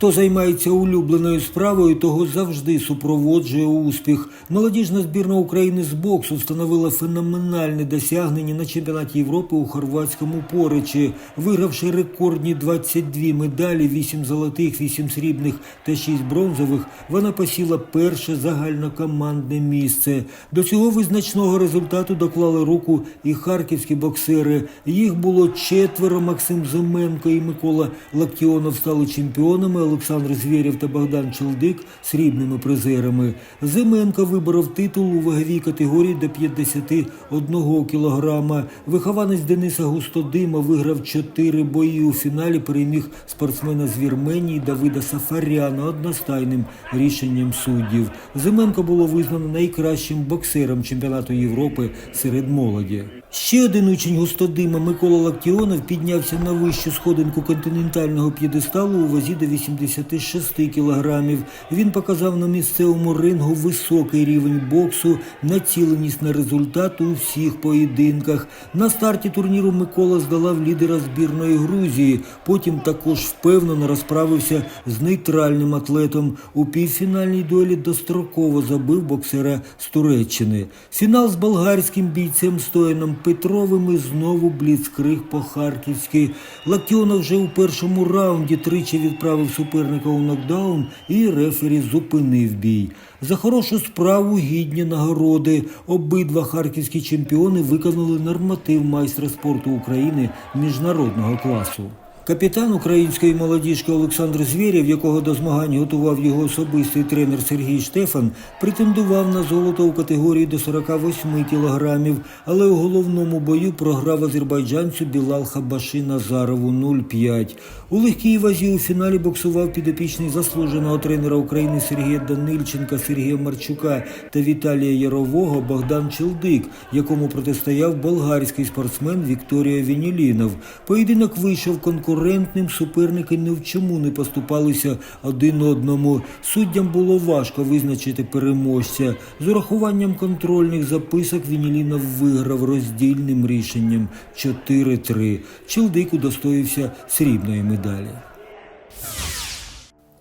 Хто займається улюбленою справою, того завжди супроводжує успіх. Молодіжна збірна України з боксу встановила феноменальне досягнення на чемпіонаті Європи у хорватському поричі, вигравши рекордні 22 медалі, 8 золотих, 8 срібних та 6 бронзових. Вона посіла перше загальнокомандне місце. До цього визначного результату доклали руку і харківські боксери. Їх було четверо. Максим Зименко і Микола Лактіонов стали чемпіонами. Олександр Звєрєв та Богдан Челдик срібними призерами. Зименко виборов титул у ваговій категорії до 51 кілограма. Вихованець Дениса Густодима виграв чотири бої у фіналі. Переміг спортсмена з Вірменії Давида Сафаряна одностайним рішенням суддів. Зименко було визнано найкращим боксером чемпіонату Європи серед молоді. Ще один учень Густодима Микола Лактіонов піднявся на вищу сходинку континентального п'єдесталу у вазі до 86 кілограмів. Він показав на місцевому рингу високий рівень боксу, націленість на результат у всіх поєдинках. На старті турніру Микола здолав лідера збірної Грузії. Потім також впевнено розправився з нейтральним атлетом. У півфінальній дуелі достроково забив боксера з Туреччини. Фінал з болгарським бійцем Стояном Петровим і знову бліцкриг по-харківськи. Лактіонов вже у першому раунді тричі відправив суперника у нокдаун і рефері зупинив бій. За хорошу справу гідні нагороди. Обидва харківські чемпіони виконали норматив майстра спорту України міжнародного класу. Капітан української молодіжки Олександр Звєрєв, якого до змагань готував його особистий тренер Сергій Штефан, претендував на золото у категорії до 48 кілограмів, але у головному бою програв азербайджанцю Білал Хабаши Назарову 0,5. У легкій вазі у фіналі боксував підопічний заслуженого тренера України Сергія Данильченка, Сергія Марчука та Віталія Ярового Богдан Челдик, якому протистояв болгарський спортсмен Вікторія Вінілінов. Поєдинок вийшов конкурентним, суперники ні в чому не поступалися один одному. Суддям було важко визначити переможця. З урахуванням контрольних записок Вінілінов виграв роздільним рішенням 4-3. Челдик удостоївся срібної медалі.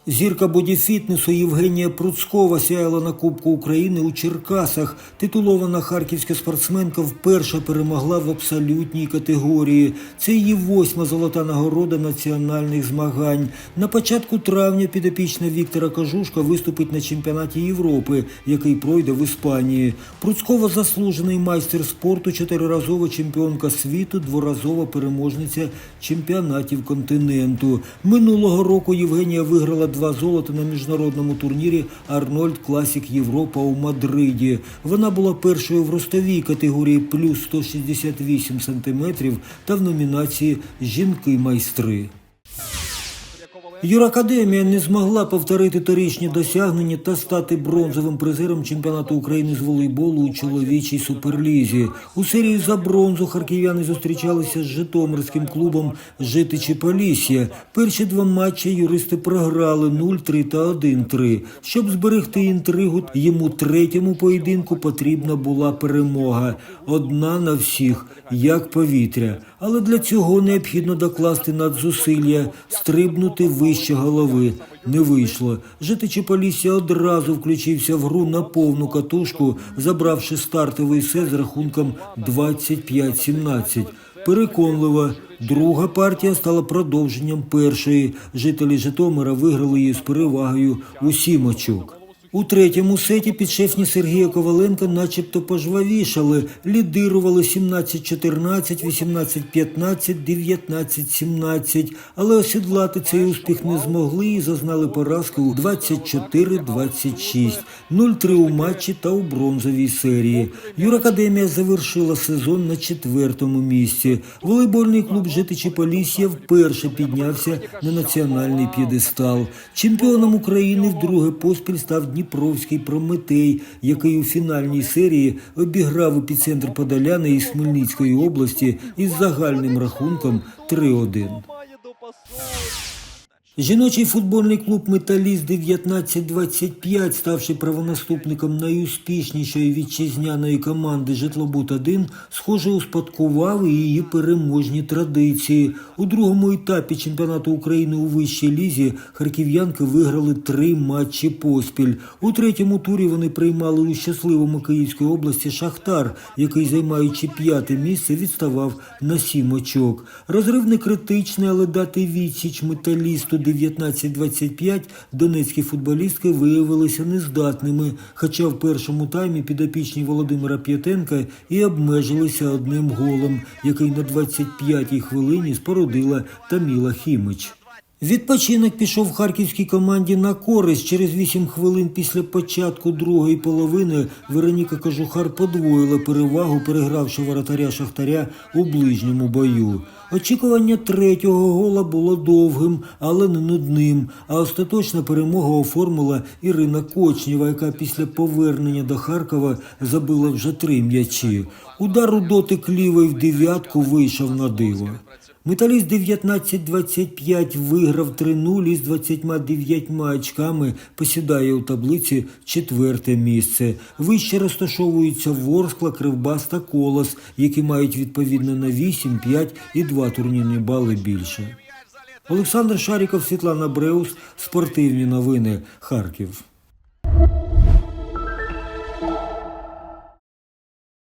Зірка бодіфітнесу Євгенія Пруцкова сяяла на Кубку України у Черкасах. Титулована харківська спортсменка вперше перемогла в абсолютній категорії. Це її восьма золота нагорода національних змагань. На початку травня підопічна Віктора Кажушка виступить на чемпіонаті Європи, який пройде в Іспанії. Пруцкова заслужений майстер спорту, чотириразова чемпіонка світу, дворазова переможниця чемпіонатів континенту. Минулого року Євгенія виграла два золота на міжнародному турнірі Арнольд Класік Європа у Мадриді. Вона була першою в ростовій категорії плюс 168 сантиметрів та в номінації Жінки-майстри. Юракадемія не змогла повторити торічні досягнення та стати бронзовим призером чемпіонату України з волейболу у чоловічій суперлізі. У серії за бронзу харків'яни зустрічалися з Житомирським клубом Житичі Полісся. Перші два матчі юристи програли 0-3 та 1-3. Щоб зберегти інтригу, йому третьому поєдинку потрібна була перемога. Одна на всіх, як повітря. Але для цього необхідно докласти надзусилля, стрибнути вище голови. Не вийшло. Житичі Полісся одразу включився в гру на повну катушку, забравши стартовий сет з рахунком 25-17. Переконливо, друга партія стала продовженням першої. Жителі Житомира виграли її з перевагою у сім очок. У третьому сеті підшефні Сергія Коваленка начебто пожвавішали, лідирували 17-14, 18-15, 19-17, але осідлати цей успіх не змогли і зазнали поразки у 24-26, 0-3 у матчі та у бронзовій серії. Юракадемія завершила сезон на четвертому місці. Волейбольний клуб Житичі Полісся вперше піднявся на національний п'єдестал. Чемпіоном України вдруге поспіль став Дніпровський Прометей, який у фінальній серії обіграв епіцентр Подоляни із Хмельницької області із загальним рахунком 3-1. Жіночий футбольний клуб Металіст 1925, ставши правонаступником найуспішнішої вітчизняної команди Житлобут 1 схоже, успадкував її переможні традиції. У другому етапі чемпіонату України у вищій лізі харків'янки виграли три матчі поспіль. У третьому турі вони приймали у щасливому Київської області Шахтар, який, займаючи п'яте місце, відставав на сім очок. Розрив не критичний, але дати відсіч металісту 19-25 донецькі футболістки виявилися нездатними, хоча в першому таймі підопічні Володимира П'ятенка і обмежилися одним голом, який на 25-й хвилині спорудила Таміла Хімич. Відпочинок пішов харківській команді на користь. Через 8 хвилин після початку другої половини Вероніка Кожухар подвоїла перевагу, перегравши воротаря Шахтаря у ближньому бою. Очікування третього гола було довгим, але не нудним. А остаточна перемога оформила Ірина Кочнєва, яка після повернення до Харкова забила вже три м'ячі. Удар у дотик лівої в дев'ятку вийшов на диво. Металіст 19-25 виграв 3-0 і з 29 очками посідає у таблиці четверте місце. Вище розташовуються Ворскла, Кривбас та Колос, які мають відповідно на 8, 5 і 2 турнірні бали більше. Олександр Шаріков, Світлана Бреус, спортивні новини, Харків.